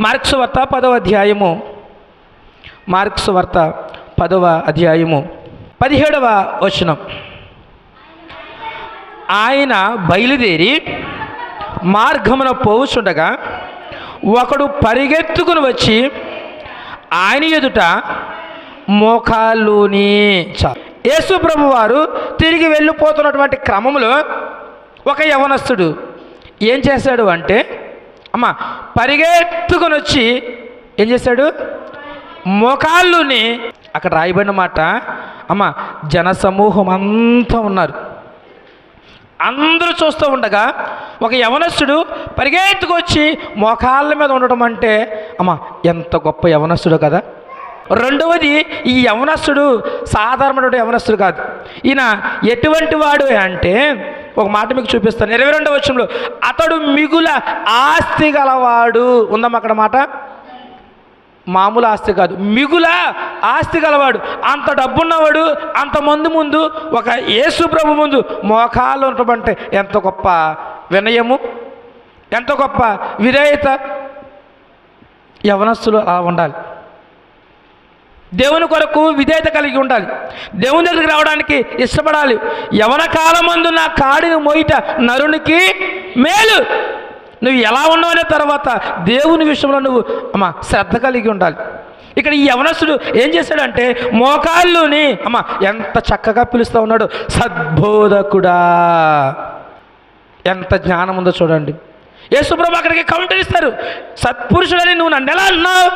Marks వార్త పదవ అధ్యాయము. మార్క్స్ వార్త పదవ అధ్యాయము. పదిహేడవ వచనం. ఆయన బయలుదేరి మార్గమున పోవుచుండగా ఒకడు పరిగెత్తుకుని వచ్చి ఆయన ఎదుట మోకాలుని చాలు. యేసు ప్రభు వారు తిరిగి వెళ్ళిపోతున్నటువంటి క్రమంలో ఒక యవనస్తుడు ఏం చేశాడు అంటే అమ్మ పరిగెత్తుకుని వచ్చి ఏం చేశాడు? మోకాళ్ళుని అక్కడ రాయబడిన మాట అమ్మ జనసమూహం అంతా ఉన్నారు. అందరూ చూస్తూ ఉండగా ఒక యవనస్తుడు పరిగెత్తుకొచ్చి మోకాళ్ళ మీద ఉండడం అంటే అమ్మ ఎంత గొప్ప యవనస్తుడు కదా. రెండవది ఈ యవనస్తుడు సాధారణమైన యవనస్తుడు కాదు. ఈయన ఎటువంటి వాడు అంటే ఒక మాట మీకు చూపిస్తాను. ఇరవై రెండవ వచ్చంలో అతడు మిగుల ఆస్తి గలవాడు. ఉందమ్మా అక్కడ మాట? మామూలు ఆస్తి కాదు. మిగుల ఆస్తి గలవాడు. అంత డబ్బున్నవాడు అంతమంది ముందు ఒక యేసు ప్రభు ముందు మోకాలు ఉండటమంటే ఎంత గొప్ప వినయము ఎంత గొప్ప విధేయత. యవనస్తులు అలా ఉండాలి. దేవుని కొరకు విధేయత కలిగి ఉండాలి. దేవుని దగ్గరికి రావడానికి ఇష్టపడాలి. యవన కాలమందు నా కాడిని మోయిట నరునికి మేలు. నువ్వు ఎలా ఉన్నావనే తర్వాత దేవుని విషయంలో నువ్వు అమ్మ శ్రద్ధ కలిగి ఉండాలి. ఇక్కడ ఈ యవనస్తుడు ఏం చేశాడంటే మోకాళ్ళుని అమ్మ ఎంత చక్కగా పిలుస్తూ ఉన్నాడు. సద్బోధకుడా. ఎంత జ్ఞానం ఉందో చూడండి. యేసుప్రభు అక్కడికి కౌంటర్ ఇస్తారు. సత్పురుషుడని నువ్వు నన్ను ఎలా అన్నావు?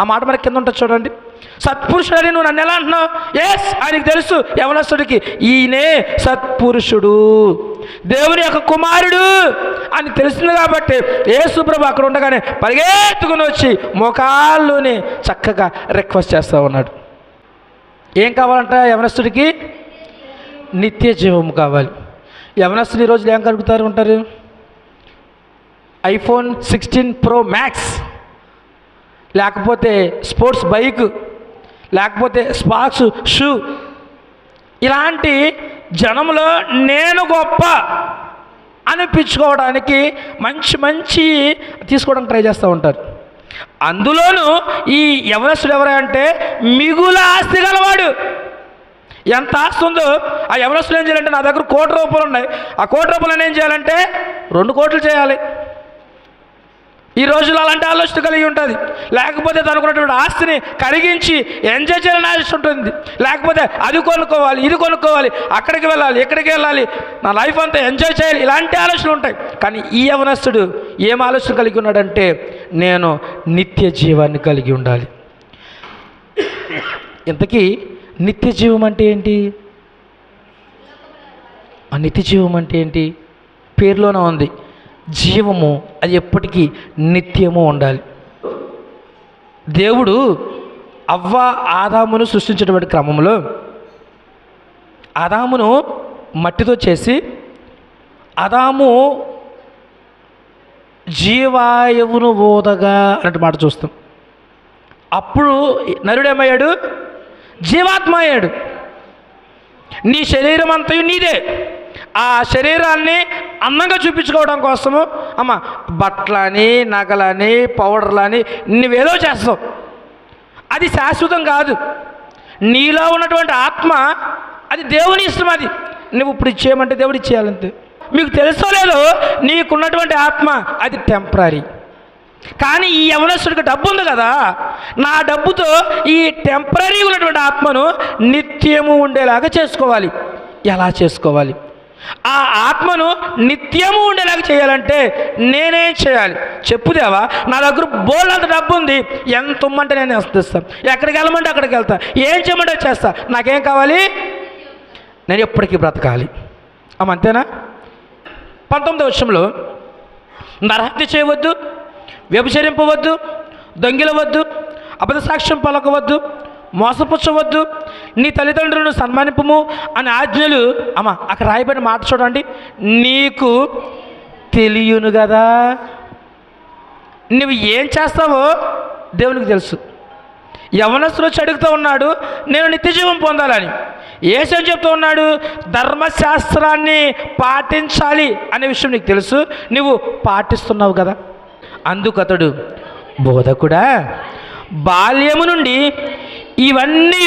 ఆ మాట మనకి కింద ఉంటుంది చూడండి. సత్పురుషుడని నువ్వు నన్ను ఎలా అంటున్నావు? ఎస్ ఆయనకి తెలుసు యవనస్తుడికి ఈయనే సత్పురుషుడు. దేవుని యొక్క కుమారుడు అని తెలిసింది కాబట్టి యేసుప్రభు అక్కడ ఉండగానే పరిగెత్తుకుని వచ్చి మోకాళ్ళుని చక్కగా రిక్వెస్ట్ చేస్తూ ఉన్నాడు. ఏం కావాలంట యవనస్తుడికి? నిత్య జీవం కావాలి. యవనస్తులు ఈ రోజులు ఏం కలుగుతారు ఉంటారు ఐఫోన్ సిక్స్టీన్ ప్రో మ్యాక్స్ లేకపోతే స్పోర్ట్స్ బైక్ లేకపోతే స్పాక్స్ షూ. ఇలాంటి జనంలో నేను గొప్ప అనిపించుకోవడానికి మంచి మంచి తీసుకోవడానికి ట్రై చేస్తూ ఉంటారు. అందులోనూ ఈ యవనస్తుడు ఎవరంటే అంటే మిగుల ఆస్తి గలవాడు. ఎంత ఆస్తి ఉందో ఆ యవనస్తులు ఏం చేయాలంటే నా దగ్గర కోటి రూపాయలు ఉన్నాయి. ఆ కోటి రూపాయలు ఏం చేయాలంటే రెండు కోట్లు చేయాలి. ఈ రోజుల్లో అలాంటి ఆలోచన కలిగి ఉంటుంది. లేకపోతే తనకున్నటువంటి ఆస్తిని కరిగించి ఎంజాయ్ చేయాలని ఆలోచన ఉంటుంది. లేకపోతే అది కొనుక్కోవాలి ఇది కొనుక్కోవాలి అక్కడికి వెళ్ళాలి ఎక్కడికి వెళ్ళాలి నా లైఫ్ అంతా ఎంజాయ్ చేయాలి ఇలాంటి ఆలోచనలు ఉంటాయి. కానీ ఈ యవనస్తుడు ఏం ఆలోచన కలిగి ఉన్నాడంటే నేను నిత్య జీవాన్ని కలిగి ఉండాలి. ఇంతకీ నిత్య జీవం అంటే ఏంటి? ఆ నిత్య జీవం అంటే ఏంటి? పేరులోనే ఉంది. జీవము అది ఎప్పటికీ నిత్యము ఉండాలి. దేవుడు అవ్వ ఆదామును సృష్టించేటువంటి క్రమంలో ఆదామును మట్టితో చేసి ఆదాము జీవాయువును ఓదగా అన్నట్టు మాట చూస్తాం. అప్పుడు నరుడేమయ్యాడు జీవాత్మ అయ్యాడు. నీ శరీరం అంతయు నీదే. ఆ శరీరాన్ని అందంగా చూపించుకోవడం కోసము అమ్మ బట్టలని నగలని పౌడర్లని నువ్వేదో చేస్తావు. అది శాశ్వతం కాదు. నీలో ఉన్నటువంటి ఆత్మ అది దేవుని ఇష్టం అది. నువ్వు ఇప్పుడు ఇచ్చేయమంటే దేవుడు ఇచ్చేయాలంతే. మీకు తెలుసో లేదో నీకున్నటువంటి ఆత్మ అది టెంపరీ కానీ ఈ యవనస్తుడికి డబ్బు ఉంది కదా నా డబ్బుతో ఈ టెంపరీ ఉన్నటువంటి ఆత్మను నిత్యము ఉండేలాగా చేసుకోవాలి. ఎలా చేసుకోవాలి? ఆ ఆత్మను నిత్యము ఉండేలాగా చేయాలంటే నేనేం చేయాలి. చెప్పుదేవా నా దగ్గర బోల్డంత డబ్బు ఉంది ఎంత ఉమ్మంటే నేను ఇస్తాను ఎక్కడికి వెళ్ళమంటే అక్కడికి వెళ్తా. ఏం చేయమంటే చేస్తా. నాకేం కావాలి? నేను ఎప్పటికీ బ్రతకాలి. అంతేనా? పంతొమ్మిది వర్షంలో నరహత్య చేయవద్దు వ్యభిచరింపవద్దు దొంగిలవద్దు అబద్ధ సాక్ష్యం పలకవద్దు మోసపుచ్చవద్దు నీ తల్లిదండ్రులను సన్మానింపము అని ఆజ్ఞలు. అమ్మ అక్కడ రాయబడిన మాట చూడండి. నీకు తెలియను కదా. నువ్వు ఏం చేస్తావో దేవునికి తెలుసు. యవనస్తులు చడుగుతూ ఉన్నాడు నేను నిత్యజీవం పొందాలని. ఏసేం చెప్తూ ఉన్నాడు ధర్మశాస్త్రాన్ని పాటించాలి అనే విషయం నీకు తెలుసు. నువ్వు పాటిస్తున్నావు కదా. అందుకతడు బోధకుడా బాల్యము నుండి ఇవన్నీ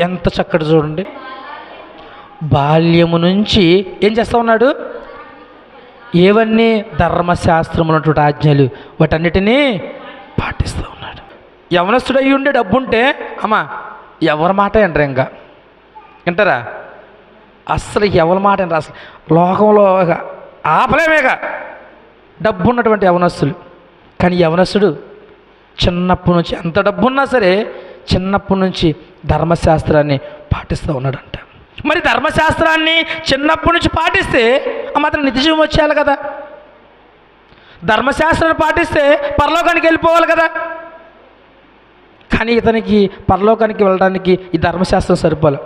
ఎంత చక్కటి చూడండి. బాల్యము నుంచి ఏం చేస్తా ఉన్నాడు? ఏవన్నీ ధర్మశాస్త్రం ఉన్నటువంటి ఆజ్ఞలు వాటన్నిటినీ పాటిస్తూ ఉన్నాడు. యవనస్తుడు అయ్యి ఉండే డబ్బు ఉంటే అమ్మా ఎవరి మాట అంటారు ఇంకా. వింటారా? అస్సలు ఎవరి మాట అంటారు అసలు. లోకంలో ఆపలేమేగా డబ్బు ఉన్నటువంటి యవనస్తులు. కానీ యవనస్తుడు చిన్నప్పటి నుంచి ఎంత డబ్బు ఉన్నా సరే చిన్నప్పటి నుంచి ధర్మశాస్త్రాన్ని పాటిస్తూ ఉన్నాడంట. మరి ధర్మశాస్త్రాన్ని చిన్నప్పటి నుంచి పాటిస్తే ఆ మాత్రం నిత్యజీవం వచ్చేయాలి కదా. ధర్మశాస్త్రాన్ని పాటిస్తే పరలోకానికి వెళ్ళిపోవాలి కదా. కానీ ఇతనికి పరలోకానికి వెళ్ళడానికి ఈ ధర్మశాస్త్రం సరిపోలే.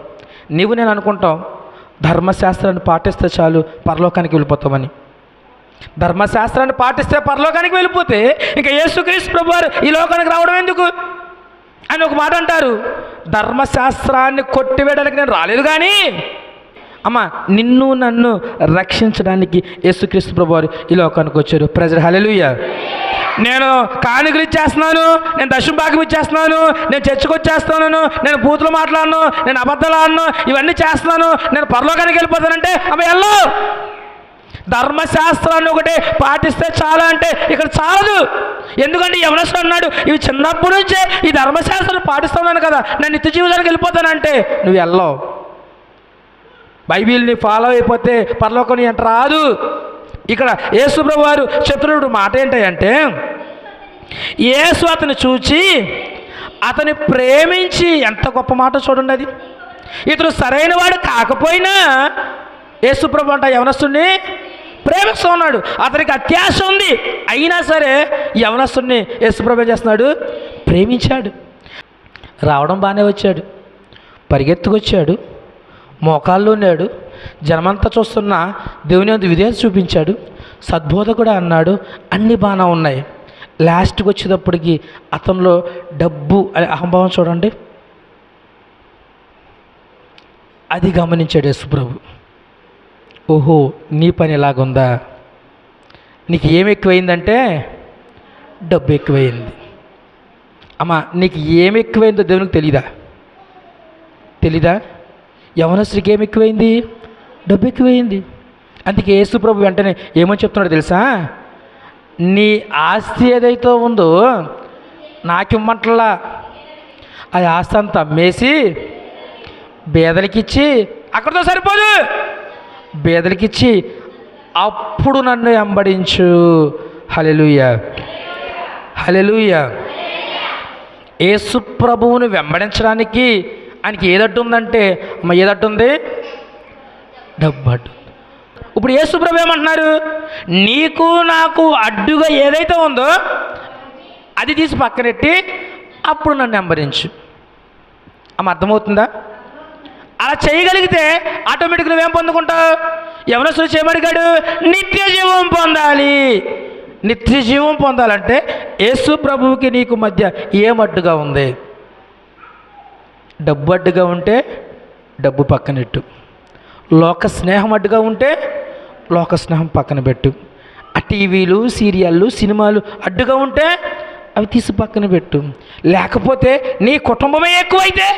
నీవు నేను అనుకుంటాం ధర్మశాస్త్రాన్ని పాటిస్తే చాలు పరలోకానికి వెళ్ళిపోతామని. ధర్మశాస్త్రాన్ని పాటిస్తే పరలోకానికి వెళ్ళిపోతే ఇంకా యేసుక్రీస్తు ప్రభు వారు ఈ లోకానికి రావడం ఎందుకు? అని ఒక మాట అంటారు. ధర్మశాస్త్రాన్ని కొట్టివేయడానికి నేను రాలేదు కానీ అమ్మ నిన్ను నన్ను రక్షించడానికి యేసుక్రీస్తు ప్రభు వారు ఈ లోకానికి వచ్చారు. ప్రజలు హలెలుయ్య నేను కానుకలు ఇచ్చేస్తున్నాను నేను దశంభాగం ఇచ్చేస్తున్నాను నేను చర్చకు వచ్చేస్తున్నాను నేను బూతులు మాట్లాడను నేను అబద్ధాలు ఆడను ఇవన్నీ చేస్తున్నాను నేను పరలోకానికి వెళ్ళిపోతానంటే అమ్మ ఎల్లో! ధర్మశాస్త్రాన్ని ఒకటే పాటిస్తే చాలా అంటే ఇక్కడ చాలదు. ఎందుకంటే యవనస్తుడు అన్నాడు ఇవి చిన్నప్పటి నుంచే ఈ ధర్మశాస్త్రం పాటిస్తున్నాను కదా నేను నిత్య జీవితానికి వెళ్ళిపోతానంటే నువ్వు వెళ్ళవు. బైబిల్ని ఫాలో అయిపోతే పరలోకం ఎంట రాదు. ఇక్కడ యేసుప్రభు వారు శత్రుడు మాట ఏంటంటే యేసు అతను చూచి అతని ప్రేమించి ఎంత గొప్ప మాట చూడండి అది. ఇతడు సరైన వాడు కాకపోయినా యేసుప్రభు అంట యవనస్తుడిని ప్రేమిస్తూ ఉన్నాడు అతనికి అత్యాశ ఉంది. అయినా సరే యవనస్తుడిని యేసుప్రభు చేస్తున్నాడు? ప్రేమించాడు. రావడం బాగానే వచ్చాడు. పరిగెత్తుకొచ్చాడు. మోకాల్లో ఉన్నాడు. జనమంతా చూస్తున్న దేవుని అందు విధేయత చూపించాడు. సద్బోధ కూడా అన్నాడు. అన్ని బాగానే ఉన్నాయి. లాస్ట్కి వచ్చేటప్పటికి అతనిలో డబ్బు అనే అహంభావం చూడండి. అది గమనించాడు యేసుప్రభు. ఓహో నీ పని ఎలాగుందా? నీకు ఏం ఎక్కువైందంటే డబ్బు ఎక్కువైంది. అమ్మా నీకు ఏం ఎక్కువైందో దేవునికి తెలీదా? తెలీదా? యవనస్తుడికి ఏం ఎక్కువైంది? డబ్బు ఎక్కువైంది. అందుకే యేసుప్రభు వెంటనే ఏమని చెప్తున్నాడు తెలుసా? నీ ఆస్తి ఏదైతే ఉందో నాకిమ్మట్లా ఆ ఆస్తి అంతా అమ్మేసి బేదలకిచ్చి అక్కడితో సరిపోదు. బేదలకిచ్చి అప్పుడు నన్ను వెంబడించు. హలెలుయ హలెలుయ యేసు ప్రభువుని వెంబడించడానికి ఆయనకి ఏదట్టు ఉందంటే అమ్మ ఏదట్టు ఉంది డబ్బు అడ్డు ఇప్పుడు యేసు ప్రభు ఏమంటున్నారు? నీకు నాకు అడ్డుగా ఏదైతే ఉందో అది తీసి పక్కనెట్టి అప్పుడు నన్ను వెంబడించు. అమ్మ అర్థమవుతుందా? అలా చేయగలిగితే ఆటోమేటిక్ నువ్వేం పొందుకుంటావు? యవనస్తుడు చేయబడిగాడు నిత్య జీవం పొందాలి. నిత్య జీవం పొందాలంటే యేసు ప్రభువుకి నీకు మధ్య ఏం అడ్డుగా ఉంది? డబ్బు అడ్డుగా ఉంటే డబ్బు పక్కనెట్టు. లోక స్నేహం అడ్డుగా ఉంటే లోక స్నేహం పక్కన పెట్టు. ఆ టీవీలు సీరియళ్ళు సినిమాలు అడ్డుగా ఉంటే అవి తీసి పక్కన పెట్టు. లేకపోతే నీ కుటుంబమే ఎక్కువైతే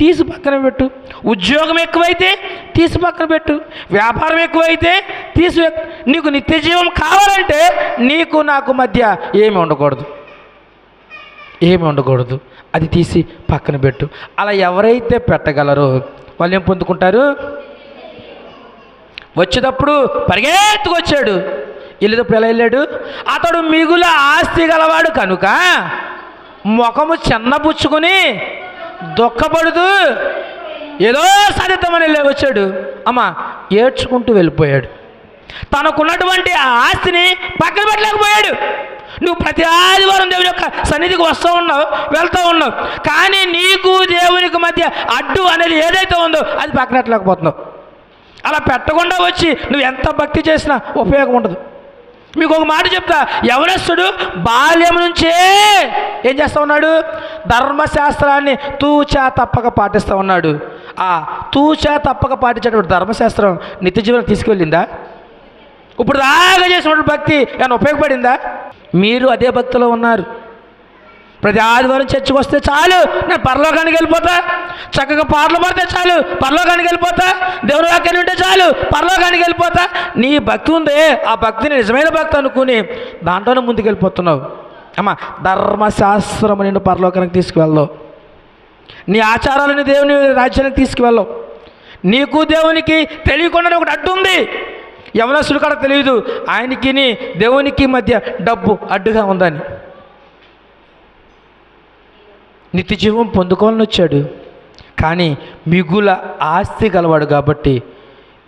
తీసి పక్కన పెట్టు. ఉద్యోగం ఎక్కువైతే తీసి పక్కన పెట్టు. వ్యాపారం ఎక్కువైతే తీసి నీకు నిత్య జీవం కావాలంటే నీకు నాకు మధ్య ఏమి ఉండకూడదు. ఏమి ఉండకూడదు. అది తీసి పక్కన పెట్టు. అలా ఎవరైతే పెట్టగలరో వాళ్ళు ఏం పొందుకుంటారు? వచ్చేటప్పుడు పరిగెత్తుకొచ్చాడు. వెళ్ళేటప్పుడు ఎలా వెళ్ళాడు? అతడు మిగుల ఆస్తి గలవాడు కనుక ముఖము చిన్నపుచ్చుకుని దుఃఖపడుతూ ఏదో సాధిద్దామని వెళ్ళి వచ్చాడు. అమ్మ ఏడ్చుకుంటూ వెళ్ళిపోయాడు. తనకున్నటువంటి ఆ ఆస్తిని పక్కన పెట్టలేకపోయాడు. నువ్వు ప్రతి ఆదివారం దేవుని యొక్క సన్నిధికి వస్తూ ఉన్నావు వెళ్తూ ఉన్నావు. కానీ నీకు దేవునికి మధ్య అడ్డు అనేది ఏదైతే ఉందో అది పక్కనట్లేకపోతున్నావు అలా పెట్టకుండా వచ్చి నువ్వు ఎంత భక్తి చేసినా ఉపయోగం ఉండదు. మీకు ఒక మాట చెప్తా. యవనస్తుడు బాల్యం నుంచే ఏం చేస్తూ ఉన్నాడు? ధర్మశాస్త్రాన్ని తూచా తప్పక పాటిస్తూ ఉన్నాడు. ఆ తూచా తప్పక పాటించేటువంటి ధర్మశాస్త్రం నిత్య జీవనం తీసుకెళ్ళిందా? ఇప్పుడు దాకా చేసినటువంటి భక్తి ఏమైనా ఉపయోగపడిందా? మీరు అదే భక్తిలో ఉన్నారు. ప్రతి ఆదివారం చర్చికి వస్తే చాలు. నేను పరలోకానికి వెళ్ళిపోతా. చక్కగా పాటలు పడితే చాలు. పరలోకానికి వెళ్ళిపోతా. దేవుని వాక్యం ఉంటే చాలు. పరలోకానికి వెళ్ళిపోతా. నీ భక్తి ఉందే. ఆ భక్తిని నిజమైన భక్తి అనుకుని దాంట్లోనే ముందుకు వెళ్ళిపోతున్నావు. అమ్మ ధర్మశాస్త్రం నిన్ను పరలోకానికి తీసుకువెళ్ళవు నీ ఆచారాలను దేవుని రాజ్యానికి తీసుకువెళ్ళవు. నీకు దేవునికి తెలియకుండానే ఒకటి అడ్డు ఉంది. యవనస్తుడు కూడా తెలియదు. ఆయనకి దేవునికి మధ్య డబ్బు అడ్డుగా ఉందని. నిత్యజీవం పొందుకోవాలని వచ్చాడు. కానీ మిగుల ఆస్తి గలవాడు కాబట్టి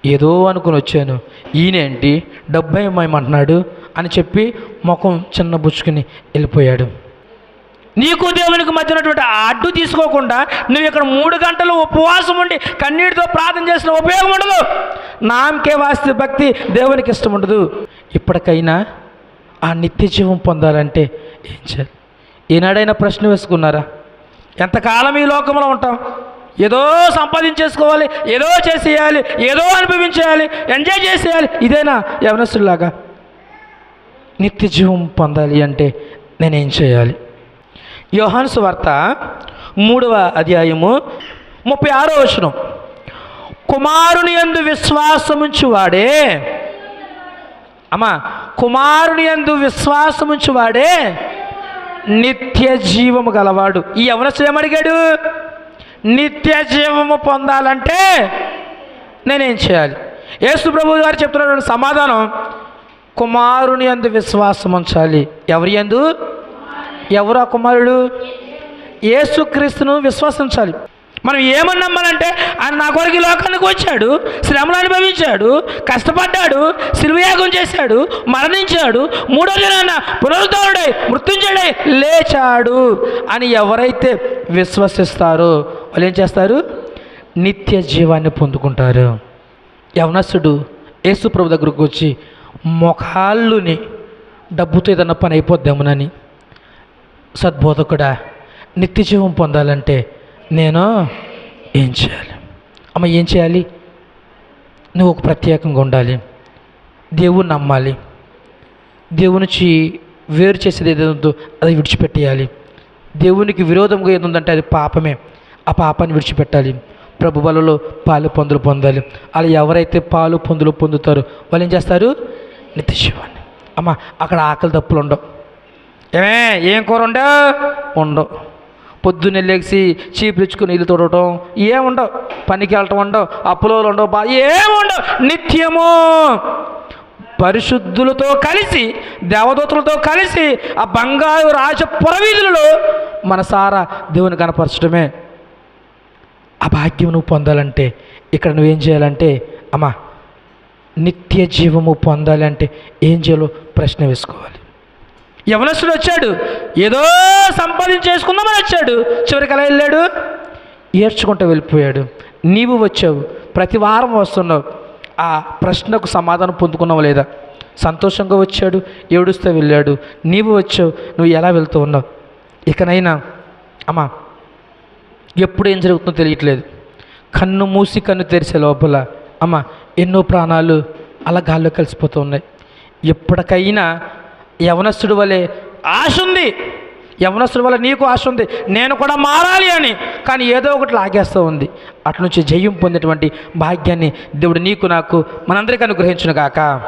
ఏదో అనుకుని వచ్చాను. ఈయనేంటి డబ్బు ఏమేమంటున్నాడు అని చెప్పి ముఖం చిన్న బుచ్చుకుని వెళ్ళిపోయాడు. నీకు దేవునికి మధ్య ఉన్నటువంటి అడ్డు తీసుకోకుండా నువ్వు ఇక్కడ మూడు గంటలు ఉపవాసం ఉండి కన్నీటితో ప్రార్థన చేసిన ఉపయోగం ఉండదు. నామకే వాస్తి భక్తి దేవునికి ఇష్టం ఉండదు. ఇప్పటికైనా ఆ నిత్య జీవం పొందాలంటే ఏం చేయాలి? ఏనాడైనా ప్రశ్న వేసుకున్నారా? ఎంతకాలం ఈ లోకంలో ఉంటాం? ఏదో సంపాదించేసుకోవాలి ఏదో చేసేయాలి ఏదో అనుభవించేయాలి ఎంజాయ్ చేసేయాలి ఇదేనా? యవనస్తులాగా నిత్య జీవం పొందాలి అంటే నేనేం చేయాలి? యోహాన్స్ వార్త మూడవ అధ్యాయము ముప్పై ఆరో వచనం. కుమారుని యందు విశ్వాసముంచువాడే. అమ్మా కుమారుని యందు విశ్వాసముంచువాడే. నిత్య జీవము గలవాడు. ఈ యవనస్తుడు ఏమడిగాడు? నిత్య జీవము పొందాలంటే నేనేం చేయాలి? యేసు ప్రభు గారు చెప్తున్నటువంటి సమాధానం కుమారుని యందు విశ్వాసం ఉంచాలి. ఎవరి యందు ఎవరు ఆ కుమారుడు? యేసుక్రీస్తును విశ్వసించాలి మనం ఏమని నమ్మాలంటే ఆయన నా కొరకు ఈ లోకానికి వచ్చాడు శ్రమలు అనుభవించాడు కష్టపడ్డాడు శిల్వయాగం చేశాడు మరణించాడు మూడో దినాన పునరుద్ధరుడై మృత్యుంజడై లేచాడు అని ఎవరైతే విశ్వసిస్తారో వాళ్ళు ఏం చేస్తారు? నిత్య జీవాన్ని పొందుకుంటారు. యవనస్సుడు యేసు ప్రభు దగ్గరకు వచ్చి మొఖాళ్ళుని డబ్బుతో ఏదన్నా పని అయిపోద్దామునని సద్బోధకుడా నిత్య జీవం పొందాలంటే నేను? ఏం చేయాలి? అమ్మ ఏం చేయాలి? నువ్వు ఒక ప్రత్యేకంగా ఉండాలి. దేవుని నమ్మాలి. దేవుని నుంచి వేరు చేసేది ఏది ఉందో అది విడిచిపెట్టేయాలి. దేవునికి విరోధంగా ఏది ఉందంటే అది పాపమే. ఆ పాపాన్ని విడిచిపెట్టాలి. ప్రభు బలలో పాలు పొందులు పొందాలి. అలా ఎవరైతే పాలు పొందులు పొందుతారో వాళ్ళు ఏం చేస్తారు? నిత్యశివాన్ని అమ్మ అక్కడ ఆకలి తప్పులు ఉండవు. ఏమే ఏం కూర ఉండవు ఉండవు. పొద్దున్నే లేచి చీపురిచ్చుకుని నీళ్ళు తోడటం ఏముండవు? పనికి వెళ్ళటం ఉండవు అప్పులో ఉండవు బా ఏముండవు? నిత్యము పరిశుద్ధులతో కలిసి దేవదూతలతో కలిసి ఆ బంగారు రాజ పురవీధులలో మనసారా దేవుని కనపరచడమే ఆ భాగ్యం నువ్వు పొందాలంటే ఇక్కడ నువ్వేం చేయాలంటే అమ్మా నిత్య జీవము పొందాలంటే ఏం చేయాలో ప్రశ్న వేసుకోవాలి. యవనస్తుడు వచ్చాడు? ఏదో సంపాదించేసుకుందామని వచ్చాడు. చివరికి ఎలా వెళ్ళాడు? ఏడ్చుకుంటూ వెళ్ళిపోయాడు. నీవు వచ్చావు. ప్రతి వారం వస్తున్నావు. ఆ ప్రశ్నకు సమాధానం పొందుకున్నావు లేదా? సంతోషంగా వచ్చాడు. ఏడుస్తూ వెళ్ళాడు. నీవు వచ్చావు. నువ్వు ఎలా వెళ్తూ ఉన్నావు? ఇకనైనా అమ్మా ఎప్పుడు ఏం జరుగుతుందో తెలియట్లేదు. కన్ను మూసి కన్ను తెరిసే లోపల అమ్మ ఎన్నో ప్రాణాలు అలా గాల్లో కలిసిపోతూ ఉన్నాయి. ఎప్పటికైనా యవనస్తుడి వలె ఆశ ఉంది. యవనస్తుడి వల్ల నీకు ఆశ ఉంది. నేను కూడా మారాలి అని. కానీ ఏదో ఒకటి లాగేస్తూ ఉంది. అటు నుంచి జయం పొందినటువంటి భాగ్యాన్ని దేవుడు నీకు నాకు మనందరికీ అనుగ్రహించును గాక